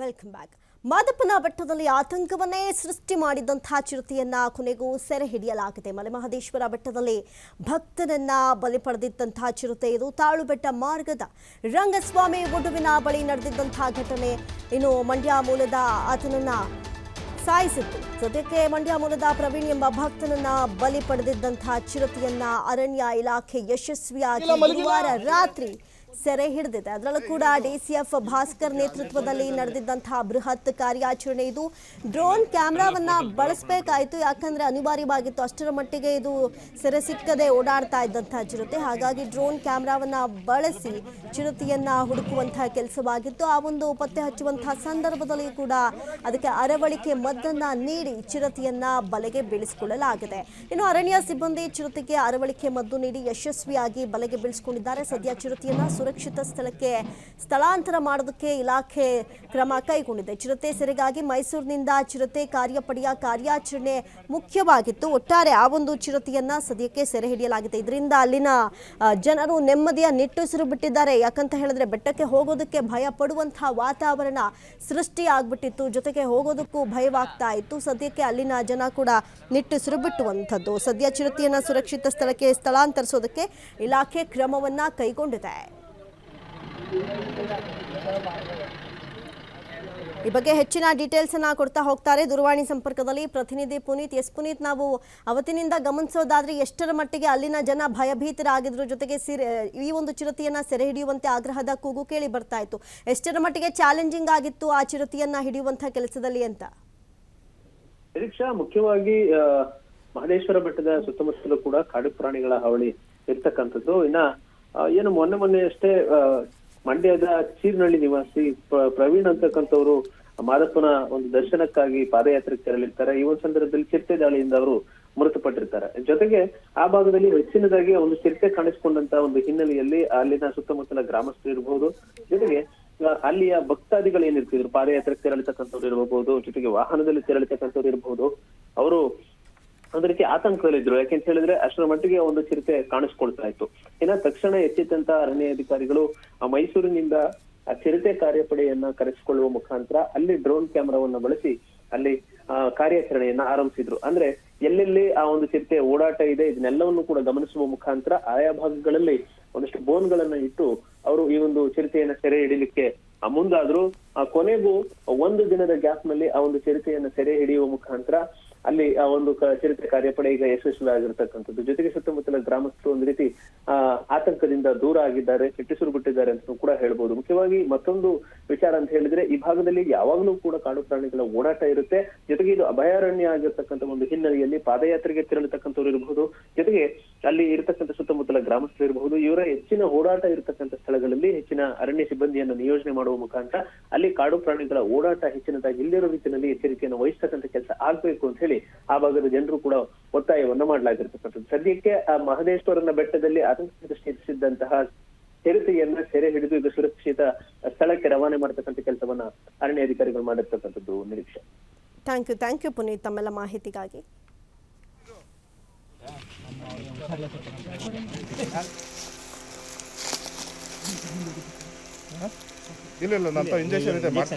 Welcome back ಮಾದಪ್ಪನ ಬೆಟ್ಟದಲ್ಲಿ ಆತಂಕವನ್ನೇ ಸೃಷ್ಟಿ ಮಾಡಿದಂತಹ ಚಿರತೆಯನ್ನ ಕೊನೆಗೂ ಸೆರೆ ಹಿಡಿಯಲಾಗಿದೆ. ಮಲೆಮಹದೇಶ್ವರ ಬೆಟ್ಟದಲ್ಲಿ ಭಕ್ತನನ್ನ ಬಲಿ ಪಡೆದಿದ್ದಂತಹ ಚಿರತೆ ಇದು. ತಾಳು ಬೆಟ್ಟ ಮಾರ್ಗದ ರಂಗಸ್ವಾಮಿ ಒಡುವಿನ ಬಳಿ ನಡೆದಿದ್ದಂತಹ ಘಟನೆ ಇನ್ನು ಮಂಡ್ಯ ಮೂಲದ ಆತನನ್ನ ಸಾಯಿಸಿತ್ತು. ಜೊತೆಗೆ ಮಂಡ್ಯ ಮೂಲದ ಪ್ರವೀಣ್ ಎಂಬ ಭಕ್ತನನ್ನ ಬಲಿ ಪಡೆದಿದ್ದಂತಹ ಚಿರತೆಯನ್ನ ಅರಣ್ಯ ಇಲಾಖೆ ಯಶಸ್ವಿಯಾಗಿ ಗುರುವಾರ ರಾತ್ರಿ ಸೆರೆ ಹಿಡಿದಿದೆ. ಅದರಲ್ಲೂ ಕೂಡ ಡಿಸಿಎಫ್ ಭಾಸ್ಕರ್ ನೇತೃತ್ವದಲ್ಲಿ ನಡೆದಿದ್ದಂತಹ ಬೃಹತ್ ಕಾರ್ಯಾಚರಣೆ ಇದು. ಡ್ರೋನ್ ಕ್ಯಾಮ್ರಾವನ್ನ ಬಳಸಬೇಕಾಯಿತು. ಯಾಕಂದ್ರೆ ಅನಿವಾರ್ಯವಾಗಿತ್ತು. ಅಷ್ಟರ ಮಟ್ಟಿಗೆ ಇದು ಸೆರೆ ಸಿಕ್ಕದೆ ಓಡಾಡ್ತಾ ಇದ್ದಂತಹ ಚಿರತೆ. ಹಾಗಾಗಿ ಡ್ರೋನ್ ಕ್ಯಾಮ್ರಾವನ್ನ ಬಳಸಿ ಚಿರತೆಯನ್ನ ಹುಡುಕುವಂತಹ ಕೆಲಸವಾಗಿತ್ತು. ಆ ಒಂದು ಪತ್ತೆ ಹಚ್ಚುವಂತಹ ಸಂದರ್ಭದಲ್ಲಿ ಕೂಡ ಅದಕ್ಕೆ ಅರವಳಿಕೆ ಮದ್ದನ್ನ ನೀಡಿ ಚಿರತೆಯನ್ನ ಬಲೆಗೆ ಬೀಳಿಸಿಕೊಳ್ಳಲಾಗಿದೆ. ಇನ್ನು ಅರಣ್ಯ ಸಿಬ್ಬಂದಿ ಚಿರತೆಗೆ ಅರವಳಿಕೆ ಮದ್ದು ನೀಡಿ ಯಶಸ್ವಿಯಾಗಿ ಬಲೆಗೆ ಬೀಳಿಸಿಕೊಂಡಿದ್ದಾರೆ. ಸದ್ಯ ಚಿರತೆಯನ್ನ ಸುರಕ್ಷಿತ ಸ್ಥಳಕ್ಕೆ ಸ್ಥಳಾಂತರ ಮಾಡೋದಕ್ಕೆ ಇಲಾಖೆ ಕ್ರಮ ಕೈಗೊಂಡಿದೆ. ಚಿರತೆ ಸೆರೆಗಾಗಿ ಮೈಸೂರಿನಿಂದ ಚಿರತೆ ಕಾರ್ಯಪಡೆಯ ಕಾರ್ಯಾಚರಣೆ ಮುಖ್ಯವಾಗಿತ್ತು. ಒಟ್ಟಾರೆ ಆ ಒಂದು ಚಿರತೆಯನ್ನ ಸದ್ಯಕ್ಕೆ ಸೆರೆ ಹಿಡಿಯಲಾಗಿದೆ. ಇದರಿಂದ ಅಲ್ಲಿನ ಜನರು ನೆಮ್ಮದಿಯ ನಿಟ್ಟುಸಿರು ಬಿಟ್ಟಿದ್ದಾರೆ. ಯಾಕಂತ ಹೇಳಿದ್ರೆ ಬೆಟ್ಟಕ್ಕೆ ಹೋಗೋದಕ್ಕೆ ಭಯ ಪಡುವಂತಹ ವಾತಾವರಣ ಸೃಷ್ಟಿಯಾಗ್ಬಿಟ್ಟಿತ್ತು. ಜೊತೆಗೆ ಹೋಗೋದಕ್ಕೂ ಭಯವಾಗ್ತಾ ಇತ್ತು. ಸದ್ಯಕ್ಕೆ ಅಲ್ಲಿನ ಜನ ಕೂಡ ನಿಟ್ಟುಸಿರು ಬಿಟ್ಟುವಂಥದ್ದು. ಸದ್ಯ ಚಿರತೆಯನ್ನು ಸುರಕ್ಷಿತ ಸ್ಥಳಕ್ಕೆ ಸ್ಥಳಾಂತರಿಸೋದಕ್ಕೆ ಇಲಾಖೆ ಕ್ರಮವನ್ನ ಕೈಗೊಂಡಿದೆ. ಈ ಬಗ್ಗೆ ಹೆಚ್ಚಿನ ಡೀಟೇಲ್ಸ್ ಅನ್ನ ಕೊಡ್ತಾ ಹೋಗ್ತಾರೆ ದೂರವಾಣಿ ಸಂಪರ್ಕದಲ್ಲಿ ಪ್ರತಿನಿಧಿ ಪುನೀತ್. ಎಸ್ ಪುನೀತ್, ನಾವು ಅವತ್ತಿನಿಂದ ಗಮನಿಸೋದಾದ್ರೆ ಎಷ್ಟರ ಮಟ್ಟಿಗೆ ಅಲ್ಲಿನ ಜನ ಭಯಭೀತರಾಗಿದ್ರು. ಜೊತೆಗೆ ಸಿರೆ, ಈ ಒಂದು ಚಿರತೆಯನ್ನ ಸೆರೆ ಹಿಡಿಯುವಂತೆ ಆಗ್ರಹದ ಕೂಗು ಕೇಳಿ ಬರ್ತಾ ಇತ್ತು. ಎಷ್ಟರ ಮಟ್ಟಿಗೆ ಚಾಲೆಂಜಿಂಗ್ ಆಗಿತ್ತು ಆ ಚಿರತೆಯನ್ನ ಹಿಡಿಯುವಂತಹ ಕೆಲಸದಲ್ಲಿ ಅಂತ? ಮುಖ್ಯವಾಗಿ ಮಹದೇಶ್ವರ ಬೆಟ್ಟದ ಸುತ್ತಮುತ್ತಲೂ ಕೂಡ ಕಾಡು ಪ್ರಾಣಿಗಳ ಹಾವಳಿ ಇರ್ತಕ್ಕಂಥದ್ದು. ಇನ್ನ ಏನು ಮೊನ್ನೆ ಮೊನ್ನೆ ಅಷ್ಟೇ ಮಂಡ್ಯದ ಚೀರ್ನಹಳ್ಳಿ ನಿವಾಸಿ ಪ್ರ- ಪ್ರವೀಣ್ ಅಂತಕ್ಕಂಥವ್ರು ಮಾದಪ್ಪನ ಒಂದು ದರ್ಶನಕ್ಕಾಗಿ ಪಾದಯಾತ್ರೆಗೆ ತೆರಳಿರ್ತಾರೆ. ಈ ಒಂದು ಸಂದರ್ಭದಲ್ಲಿ ಚಿರತೆ ದಾಳಿಯಿಂದ ಅವರು ಮೃತಪಟ್ಟಿರ್ತಾರೆ. ಜೊತೆಗೆ ಆ ಭಾಗದಲ್ಲಿ ಹೆಚ್ಚಿನದಾಗಿ ಒಂದು ಚಿರತೆ ಕಾಣಿಸಿಕೊಂಡಂತ ಒಂದು ಹಿನ್ನೆಲೆಯಲ್ಲಿ ಅಲ್ಲಿನ ಸುತ್ತಮುತ್ತಲ ಗ್ರಾಮಸ್ಥರು ಇರಬಹುದು ಜೊತೆಗೆ ಅಲ್ಲಿಯ ಭಕ್ತಾದಿಗಳು ಏನಿರ್ತಿದ್ರು, ಪಾದಯಾತ್ರೆಗೆ ತೆರಳಿತಕ್ಕಂಥವ್ರು ಇರಬಹುದು ಜೊತೆಗೆ ವಾಹನದಲ್ಲಿ ತೆರಳಿತಕ್ಕಂಥವ್ರು ಇರಬಹುದು ಅವರು ಒಂದು ರೀತಿ ಆತಂಕದಲ್ಲಿದ್ರು. ಯಾಕೆಂತ ಹೇಳಿದ್ರೆ ಅಷ್ಟರ ಮಟ್ಟಿಗೆ ಒಂದು ಚಿರತೆ ಕಾಣಿಸ್ಕೊಳ್ತಾ ಇತ್ತು. ಇನ್ನ ತಕ್ಷಣ ಎಚ್ಚೆತ್ತಂತ ಅರಣ್ಯ ಅಧಿಕಾರಿಗಳು ಆ ಮೈಸೂರಿನಿಂದ ಆ ಚಿರತೆ ಕಾರ್ಯಪಡೆಯನ್ನ ಕರೆಸಿಕೊಳ್ಳುವ ಮುಖಾಂತರ ಅಲ್ಲಿ ಡ್ರೋನ್ ಕ್ಯಾಮೆರಾವನ್ನ ಬಳಸಿ ಅಲ್ಲಿ ಕಾರ್ಯಾಚರಣೆಯನ್ನ ಆರಂಭಿಸಿದ್ರು. ಅಂದ್ರೆ ಎಲ್ಲೆಲ್ಲಿ ಆ ಒಂದು ಚಿರತೆ ಓಡಾಟ ಇದೆ, ಇದನ್ನೆಲ್ಲವನ್ನು ಕೂಡ ಗಮನಿಸುವ ಮುಖಾಂತರ ಆಯಾ ಭಾಗಗಳಲ್ಲಿ ಒಂದಷ್ಟು ಬೋನ್ಗಳನ್ನ ಇಟ್ಟು ಅವರು ಈ ಒಂದು ಚಿರತೆಯನ್ನ ಸೆರೆ ಹಿಡಿಲಿಕ್ಕೆ ಮುಂದಾದ್ರು. ಆ, ಕೊನೆಗೂ ಒಂದು ದಿನದ ಗ್ಯಾಪ್ನಲ್ಲಿ ಆ ಒಂದು ಚಿರತೆಯನ್ನು ಸೆರೆ ಹಿಡಿಯುವ ಮುಖಾಂತರ ಅಲ್ಲಿ ಆ ಒಂದು ಚಿರತೆ ಕಾರ್ಯಪಡೆ ಈಗ ಯಶಸ್ವಿ ಆಗಿರ್ತಕ್ಕಂಥದ್ದು ಜೊತೆಗೆ ಸುತ್ತಮುತ್ತಲ ಗ್ರಾಮಸ್ಥರು ಒಂದು ರೀತಿ ಆ ಆತಂಕದಿಂದ ದೂರ ಆಗಿದ್ದಾರೆ ಚಿಟ್ಟಿಸುರು ಬಿಟ್ಟಿದ್ದಾರೆ ಅಂತ ಕೂಡ ಹೇಳ್ಬೋದು. ಮುಖ್ಯವಾಗಿ ಮತ್ತೊಂದು ವಿಚಾರ ಅಂತ ಹೇಳಿದ್ರೆ ಈ ಭಾಗದಲ್ಲಿ ಯಾವಾಗಲೂ ಕೂಡ ಕಾಡು ಪ್ರಾಣಿಗಳ ಓಡಾಟ ಇರುತ್ತೆ. ಜೊತೆಗೆ ಇದು ಅಭಯಾರಣ್ಯ ಆಗಿರ್ತಕ್ಕಂಥ ಒಂದು ಹಿನ್ನೆಲೆಯಲ್ಲಿ ಪಾದಯಾತ್ರೆಗೆ ತೆರಳತಕ್ಕಂಥವ್ರು ಇರಬಹುದು ಜೊತೆಗೆ ಅಲ್ಲಿ ಇರತಕ್ಕಂಥ ಸುತ್ತಮುತ್ತಲ ಗ್ರಾಮಸ್ಥರು ಇರಬಹುದು ಇವರ ಹೆಚ್ಚಿನ ಓಡಾಟ ಇರತಕ್ಕಂಥ ಸ್ಥಳಗಳಲ್ಲಿ ಹೆಚ್ಚಿನ ಅರಣ್ಯ ಸಿಬ್ಬಂದಿಯನ್ನು ನಿಯೋಜನೆ ಮಾಡುವ ಮುಖಾಂತರ ಅಲ್ಲಿ ಕಾಡು ಪ್ರಾಣಿಗಳ ಓಡಾಟ ಹೆಚ್ಚಿನದಾಗಿ ಇಲ್ಲಿರೋ ರೀತಿಯಲ್ಲಿ ಎಚ್ಚರಿಕೆಯನ್ನು ವಹಿಸ್ತಕ್ಕಂಥ ಕೆಲಸ ಆಗ್ಬೇಕು ಅಂತ ಹೇಳಿ ಆ ಭಾಗದ ಜನರು ಕೂಡ ಒತ್ತಾಯವನ್ನ ಮಾಡಲಾಗಿರ್ತಕ್ಕಂಥದ್ದು. ಸದ್ಯಕ್ಕೆ ಆ ಮಹದೇಶ್ವರನ ಬೆಟ್ಟದಲ್ಲಿ ಆತಂಕ ಸೃಷ್ಟಿಸಿದ್ದಂತಹ ಚಿರತೆಯನ್ನ ಸೆರೆ ಹಿಡಿದು ಈಗ ಸುರಕ್ಷಿತ ಸ್ಥಳಕ್ಕೆ ರವಾನೆ ಮಾಡತಕ್ಕಂಥ ಕೆಲಸವನ್ನ ಅರಣ್ಯ ಅಧಿಕಾರಿಗಳು ಮಾಡಿರ್ತಕ್ಕಂಥದ್ದು ನಿರೀಕ್ಷೆ. Thank you thank you Puneeth ತಮ್ಮೆಲ್ಲ ಮಾಹಿತಿಗಾಗಿ. ಇಲ್ಲ ಇಲ್ಲ ನಂತ ಇಂಜೆಕ್ಷನ್ ಇದೆ ಮಾಡ್ತೀನಿ.